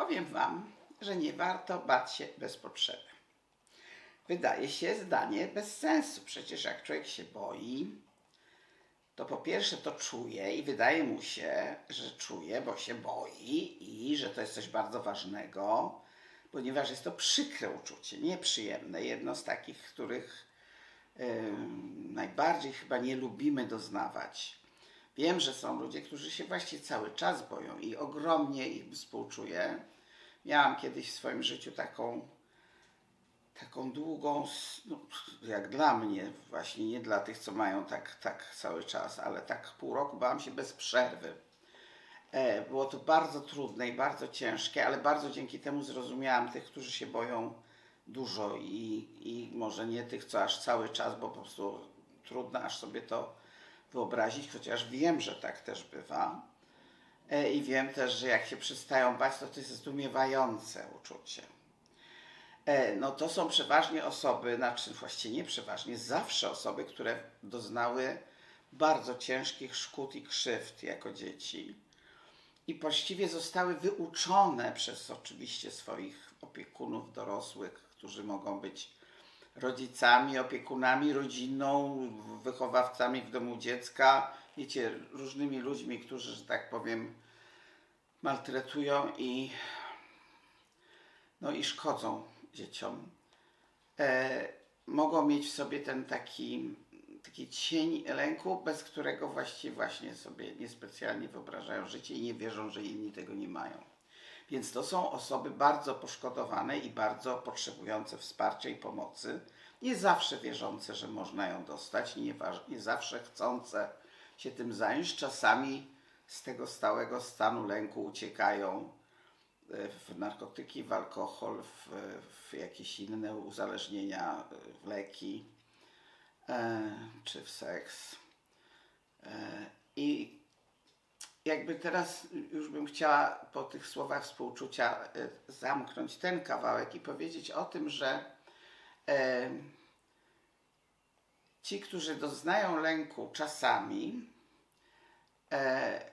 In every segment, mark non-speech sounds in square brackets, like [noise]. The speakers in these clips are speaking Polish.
powiem Wam, że nie warto bać się bez potrzeby. Wydaje się zdanie bez sensu. Przecież jak człowiek się boi, to po pierwsze to czuje i wydaje mu się, że czuje, bo się boi i że to jest coś bardzo ważnego, ponieważ jest to przykre uczucie, nieprzyjemne. Jedno z takich, których em, najbardziej chyba nie lubimy doznawać. Wiem, że są ludzie, którzy się właściwie cały czas boją i ogromnie im współczuję. Miałam kiedyś w swoim życiu taką, taką długą, no, jak dla mnie, właśnie nie dla tych, co mają tak, tak cały czas, ale tak pół roku bałam się bez przerwy. E, Było to bardzo trudne i bardzo ciężkie, ale bardzo dzięki temu zrozumiałam tych, którzy się boją dużo i, i może nie tych, co aż cały czas, bo po prostu trudno aż sobie to wyobrazić, chociaż wiem, że tak też bywa. E, I wiem też, że jak się przestają bać, to to jest zdumiewające uczucie. E, No to są przeważnie osoby, znaczy właściwie nie przeważnie, zawsze osoby, które doznały bardzo ciężkich szkód i krzywd jako dzieci i właściwie zostały wyuczone przez oczywiście swoich opiekunów dorosłych, którzy mogą być rodzicami, opiekunami, rodziną, wychowawcami w domu dziecka, wiecie, różnymi ludźmi, którzy, że tak powiem, maltretują i, no i szkodzą dzieciom. E, mogą mieć w sobie ten taki, taki cień lęku, bez którego właściwie właśnie sobie niespecjalnie wyobrażają życie i nie wierzą, że inni tego nie mają. Więc to są osoby bardzo poszkodowane i bardzo potrzebujące wsparcia i pomocy. Nie zawsze wierzące, że można ją dostać, nie, nie zawsze chcące się tym zająć. Czasami z tego stałego stanu lęku uciekają e, w narkotyki, w alkohol, w, w jakieś inne uzależnienia, w leki e, czy w seks. E, I jakby teraz już bym chciała po tych słowach współczucia e, zamknąć ten kawałek i powiedzieć o tym, że e, ci, którzy doznają lęku czasami, e,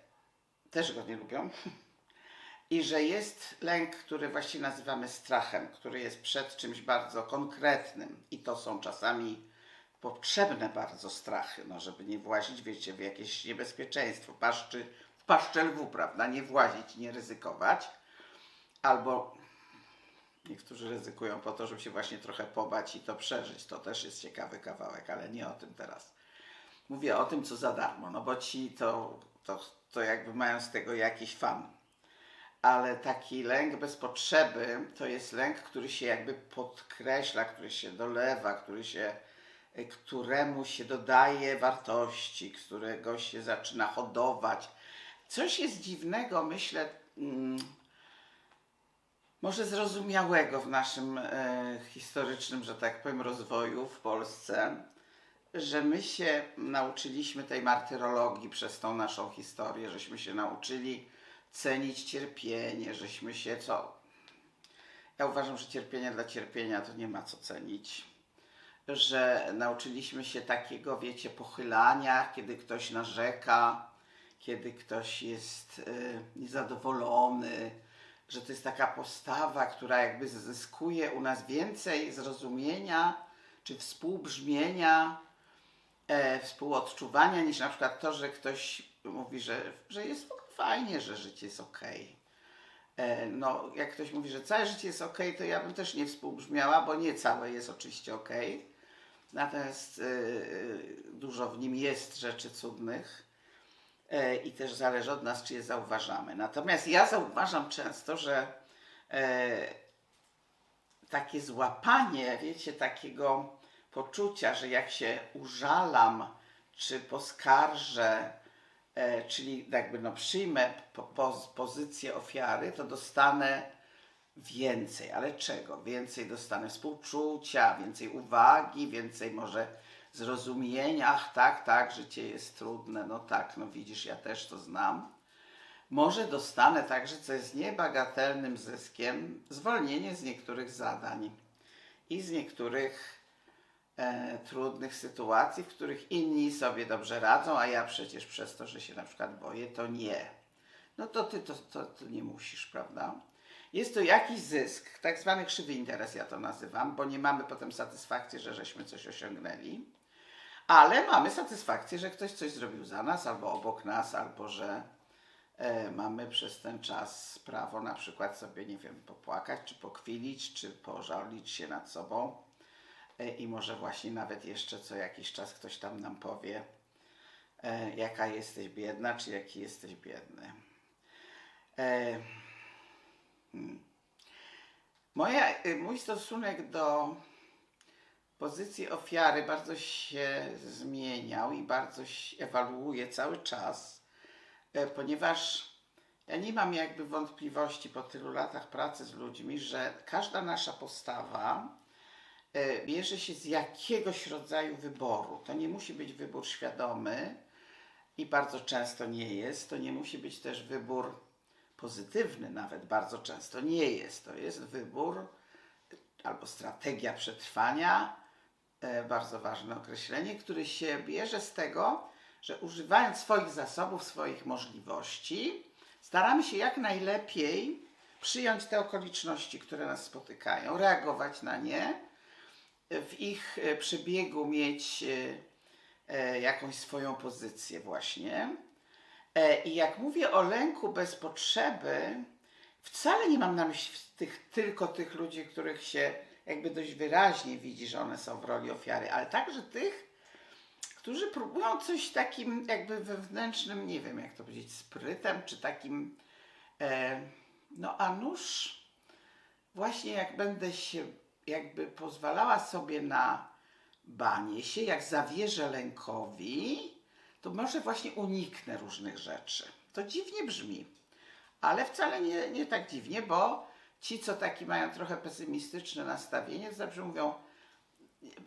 też go nie lubią. [laughs] I że jest lęk, który właśnie nazywamy strachem, który jest przed czymś bardzo konkretnym. I to są czasami potrzebne bardzo strachy, no żeby nie włazić, wiecie, w jakieś niebezpieczeństwo, paszczy, w paszczę lwu, prawda, nie włazić, nie ryzykować. Albo niektórzy ryzykują po to, żeby się właśnie trochę pobać i to przeżyć. To też jest ciekawy kawałek, ale nie o tym teraz. Mówię o tym, co za darmo, no bo ci to, to, to jakby mają z tego jakiś fan. Ale taki lęk bez potrzeby to jest lęk, który się jakby podkreśla, który się dolewa, który się, któremu się dodaje wartości, którego się zaczyna hodować. Coś jest dziwnego, myślę, mm, może zrozumiałego w naszym e, historycznym, że tak powiem, rozwoju w Polsce, że my się nauczyliśmy tej martyrologii przez tą naszą historię, żeśmy się nauczyli cenić cierpienie, żeśmy się co. Ja uważam, że cierpienie dla cierpienia to nie ma co cenić. Że nauczyliśmy się takiego, wiecie, pochylania, kiedy ktoś narzeka, kiedy ktoś jest y, niezadowolony, że to jest taka postawa, która jakby zyskuje u nas więcej zrozumienia czy współbrzmienia, e, współodczuwania niż na przykład to, że ktoś mówi, że, że jest fajnie, że życie jest okej. E, No, jak ktoś mówi, że całe życie jest ok, to ja bym też nie współbrzmiała, bo nie całe jest oczywiście ok. Natomiast y, dużo w nim jest rzeczy cudnych e, i też zależy od nas, czy je zauważamy. Natomiast ja zauważam często, że e, takie złapanie, wiecie, takiego poczucia, że jak się użalam, czy poskarżę, e, czyli jakby no przyjmę po, poz, pozycję ofiary, to dostanę więcej. Ale czego? Więcej dostanę współczucia, więcej uwagi, więcej może zrozumienia. Ach, tak, tak, życie jest trudne. No tak, no widzisz, ja też to znam. Może dostanę także, co jest niebagatelnym zyskiem, zwolnienie z niektórych zadań i z niektórych e, trudnych sytuacji, w których inni sobie dobrze radzą, a ja przecież przez to, że się na przykład boję, to nie. No to ty to, to, to nie musisz, prawda? Jest to jakiś zysk, tak zwany krzywy interes, ja to nazywam, bo nie mamy potem satysfakcji, że żeśmy coś osiągnęli, ale mamy satysfakcję, że ktoś coś zrobił za nas, albo obok nas, albo że e, mamy przez ten czas prawo na przykład sobie, nie wiem, popłakać, czy pokwilić, czy pożalić się nad sobą. E, I może właśnie nawet jeszcze co jakiś czas ktoś tam nam powie, e, jaka jesteś biedna, czy jaki jesteś biedny. E, hmm. Moja, y, mój stosunek do pozycji ofiary bardzo się zmieniał i bardzo się ewaluuje cały czas, e, ponieważ ja nie mam jakby wątpliwości po tylu latach pracy z ludźmi, że każda nasza postawa e, bierze się z jakiegoś rodzaju wyboru. To nie musi być wybór świadomy i bardzo często nie jest. To nie musi być też wybór pozytywny, nawet bardzo często nie jest. To jest wybór albo strategia przetrwania, bardzo ważne określenie, który się bierze z tego, że używając swoich zasobów, swoich możliwości, staramy się jak najlepiej przyjąć te okoliczności, które nas spotykają, reagować na nie, w ich e, przebiegu mieć e, e, jakąś swoją pozycję właśnie. E, I jak mówię o lęku bez potrzeby, wcale nie mam na myśli tych, tylko tych ludzi, których się jakby dość wyraźnie widzi, że one są w roli ofiary, ale także tych, którzy próbują coś takim jakby wewnętrznym, nie wiem jak to powiedzieć, sprytem, czy takim, e, no a nuż właśnie jak będę się jakby pozwalała sobie na banie się, jak zawierzę lękowi, to może właśnie uniknę różnych rzeczy. To dziwnie brzmi, ale wcale nie, nie tak dziwnie, bo ci, co taki mają trochę pesymistyczne nastawienie, zawsze mówią,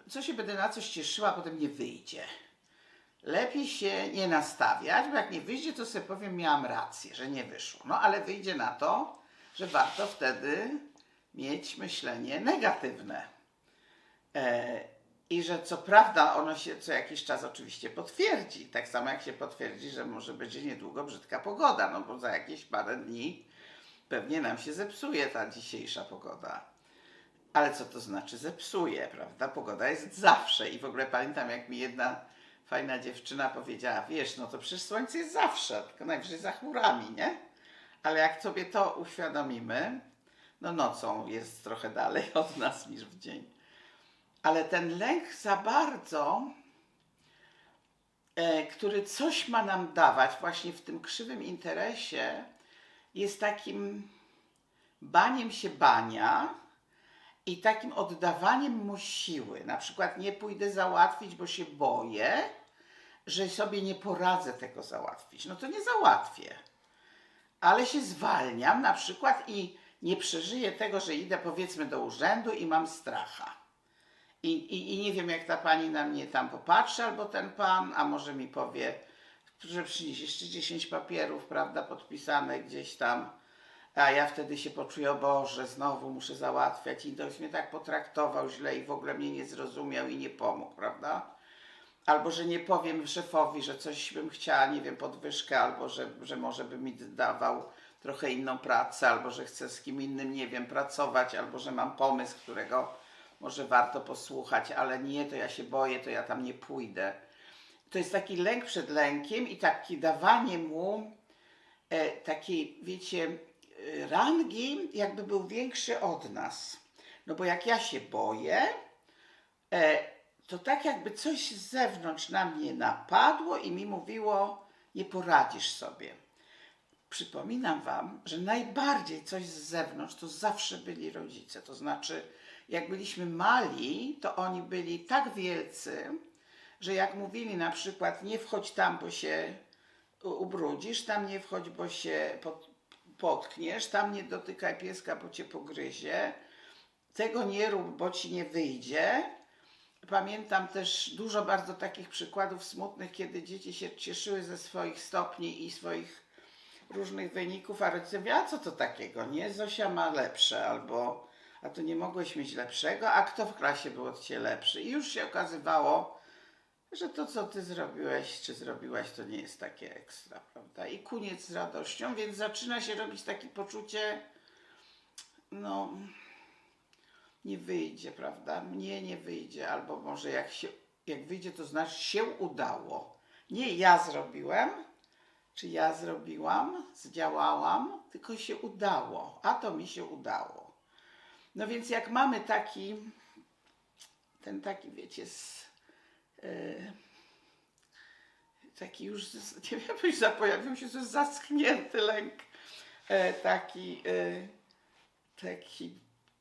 co się będę na coś cieszyła, potem nie wyjdzie. Lepiej się nie nastawiać, bo jak nie wyjdzie, to sobie powiem, miałam rację, że nie wyszło. No ale wyjdzie na to, że warto wtedy mieć myślenie negatywne. E, I że co prawda ono się co jakiś czas oczywiście potwierdzi. Tak samo jak się potwierdzi, że może będzie niedługo brzydka pogoda, no bo za jakieś parę dni pewnie nam się zepsuje ta dzisiejsza pogoda. Ale co to znaczy zepsuje, prawda? Pogoda jest zawsze. I w ogóle pamiętam, jak mi jedna fajna dziewczyna powiedziała, wiesz, no to przecież słońce jest zawsze, tylko najwyżej za chmurami, nie? Ale jak sobie to uświadomimy, no nocą jest trochę dalej [laughs] od nas niż w dzień. Ale ten lęk za bardzo, e, który coś ma nam dawać właśnie w tym krzywym interesie, jest takim baniem się bania i takim oddawaniem mu siły. Na przykład nie pójdę załatwić, bo się boję, że sobie nie poradzę tego załatwić. No to nie załatwię. Ale się zwalniam na przykład i nie przeżyję tego, że idę powiedzmy do urzędu i mam stracha. I, i, I nie wiem, jak ta pani na mnie tam popatrzy, albo ten pan, a może mi powie, że przyniesie jeszcze 10 papierów, prawda, podpisane gdzieś tam, a ja wtedy się poczuję, o Boże, znowu muszę załatwiać i ktoś mnie tak potraktował źle i w ogóle mnie nie zrozumiał i nie pomógł, prawda? Albo, że nie powiem szefowi, że coś bym chciała, nie wiem, podwyżkę, albo że, że może by mi dawał trochę inną pracę, albo że chcę z kim innym, nie wiem, pracować, albo że mam pomysł, którego może warto posłuchać, ale nie, to ja się boję, to ja tam nie pójdę. To jest taki lęk przed lękiem i takie dawanie mu e, takiej, wiecie, e, rangi, jakby był większy od nas. No bo jak ja się boję, e, to tak jakby coś z zewnątrz na mnie napadło i mi mówiło, nie poradzisz sobie. Przypominam Wam, że najbardziej coś z zewnątrz to zawsze byli rodzice. To znaczy, jak byliśmy mali, to oni byli tak wielcy, że jak mówili na przykład, nie wchodź tam, bo się ubrudzisz, tam nie wchodź, bo się pot, potkniesz, tam nie dotykaj pieska, bo cię pogryzie, tego nie rób, bo ci nie wyjdzie. Pamiętam też dużo bardzo takich przykładów smutnych, kiedy dzieci się cieszyły ze swoich stopni i swoich różnych wyników, a rodzice mówią, a co to takiego, nie? Zosia ma lepsze, albo a to nie mogłeś mieć lepszego, a kto w klasie był od ciebie lepszy? I już się okazywało, że to, co ty zrobiłeś, czy zrobiłaś, to nie jest takie ekstra, prawda? I koniec z radością, więc zaczyna się robić takie poczucie no, nie wyjdzie, prawda? Mnie nie wyjdzie, albo może jak się, jak wyjdzie, to znaczy się udało. Nie ja zrobiłem, czy ja zrobiłam, zdziałałam, tylko się udało, a to mi się udało. No więc jak mamy taki, ten taki, wiecie, z, taki już, nie wiem, już zapojawił się, jest zaschnięty lęk, e, taki, e, taki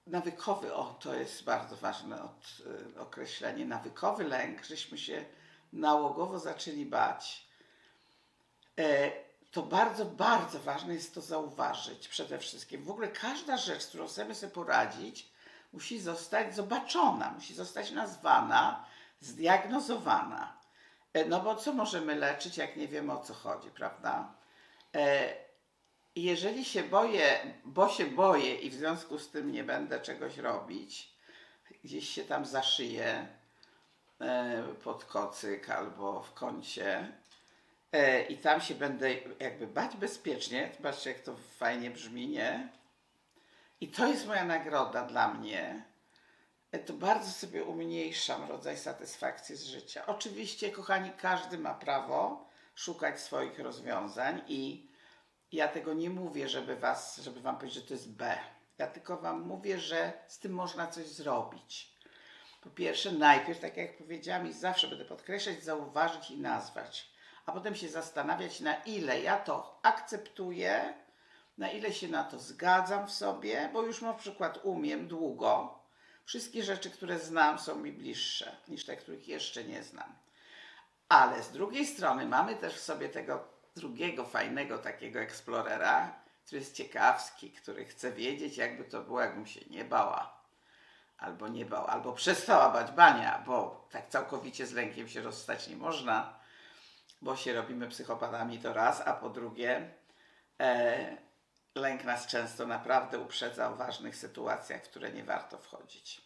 nawykowy, o to jest bardzo ważne od, e, określenie, nawykowy lęk, żeśmy się nałogowo zaczęli bać, e, to bardzo, bardzo ważne jest to zauważyć przede wszystkim. W ogóle każda rzecz, z którą chcemy sobie poradzić, musi zostać zobaczona, musi zostać nazwana, zdiagnozowana. E, No bo co możemy leczyć, jak nie wiemy o co chodzi, prawda? E, jeżeli się boję, bo się boję i w związku z tym nie będę czegoś robić, gdzieś się tam zaszyję e, pod kocyk albo w kącie i tam się będę jakby bać bezpiecznie, zobaczcie jak to fajnie brzmi, nie? I to jest moja nagroda dla mnie. To bardzo sobie umniejszam rodzaj satysfakcji z życia. Oczywiście, kochani, każdy ma prawo szukać swoich rozwiązań i ja tego nie mówię, żeby was, żeby wam powiedzieć, że to jest B. Ja tylko wam mówię, że z tym można coś zrobić. Po pierwsze, najpierw, tak jak powiedziałam i zawsze będę podkreślać, zauważyć i nazwać, a potem się zastanawiać, na ile ja to akceptuję, na ile się na to zgadzam w sobie, bo już na przykład umiem długo. Wszystkie rzeczy, które znam, są mi bliższe niż te, których jeszcze nie znam. Ale z drugiej strony mamy też w sobie tego drugiego fajnego takiego eksplorera, który jest ciekawski, który chce wiedzieć, jakby to było, jakbym się nie bała. Albo nie bał, albo przestała bać bania, bo tak całkowicie z lękiem się rozstać nie można, bo się robimy psychopatami to raz, a po drugie e, lęk nas często naprawdę uprzedza o ważnych sytuacjach, w które nie warto wchodzić.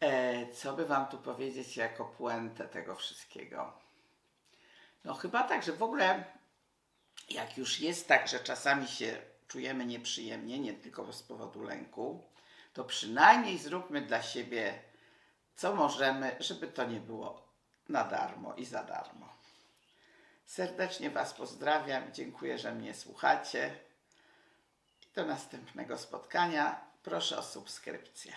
E, co by wam tu powiedzieć jako puentę tego wszystkiego? No chyba tak, że w ogóle jak już jest tak, że czasami się czujemy nieprzyjemnie, nie tylko z powodu lęku, to przynajmniej zróbmy dla siebie, co możemy, żeby to nie było na darmo i za darmo. Serdecznie Was pozdrawiam, dziękuję, że mnie słuchacie. Do następnego spotkania. Proszę o subskrypcję.